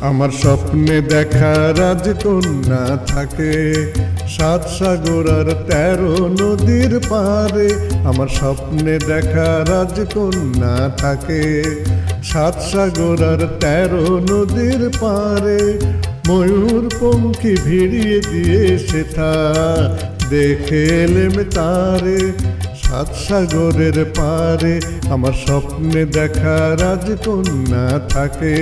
আমার স্বপ্নে দেখা রাজকন্যা থাকে। সাত সাগর আর তেরো নদীর পারে। আমার স্বপ্নে দেখা রাজকন্যা থাকে। সাত সাগর আর তেরো নদীর পারে। ময়ূর পঙ্খী ভিড়িয়ে দিয়ে সেথা দেখে এলেম তারে। সাত সাগরের পারে। আমার স্বপ্নে দেখা রাজকন্যা থাকে।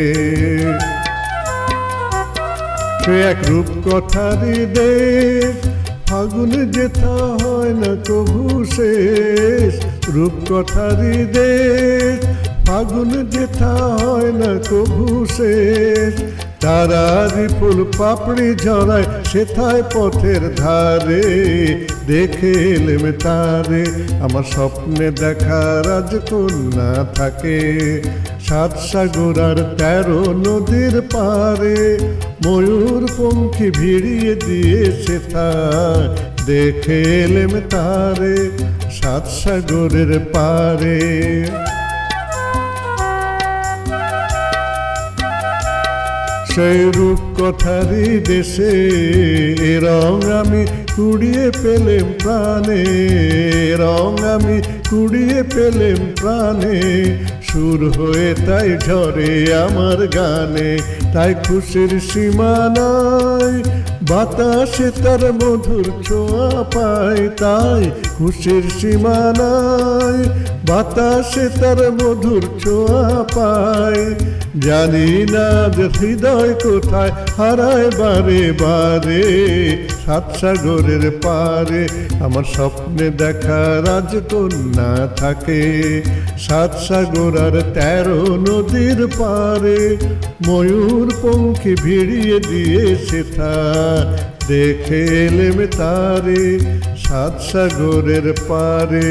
সে এক রূপ কথারি দেশ। ফাগুন যেথা হয় না কভু শেষ। রূপ কথারি দেশ। ফাগুন যেথা হয় না কভু শেষ। তারারি ফুল পাপড়ি ঝরায় সেথায় পথের ধারে। দেখে এলেম তারে, আমার স্বপ্নে দেখা রাজকন্যা থাকে। সাত সাগর আর তেরো নদীর পারে। ময়ূর পঙ্খী ভিড়িয়ে দিয়ে সেথা দেখে এলেম তারে সাত সাগরের পারে। সেই রূপ কথারি দেশে এ রং আমি কুড়িয়ে পেলেম প্রাণে। রং আমি কুড়িয়ে পেলেম প্রাণে। সুর হয়ে তাই ঝরে আমার গানে, তাই খুশির সীমানায় বাতাসে তার মধুর ছোঁয়া পায়, তাই খুশির সীমানায় বাতাসে তার মধুর ছোঁয়া পায়। জানি না যে হৃদয় কোথায়, হারায় বারে বারে, সাত সাগরের পারে। আমার স্বপ্নে দেখা রাজকন্যা থাকে। সাত সাগর আর তেরো নদীর পারে। ময়ূর পঙ্খী ভিড়িয়ে দিয়ে সেথা দেখে এলেম তারে, সাত সাগরের পারে।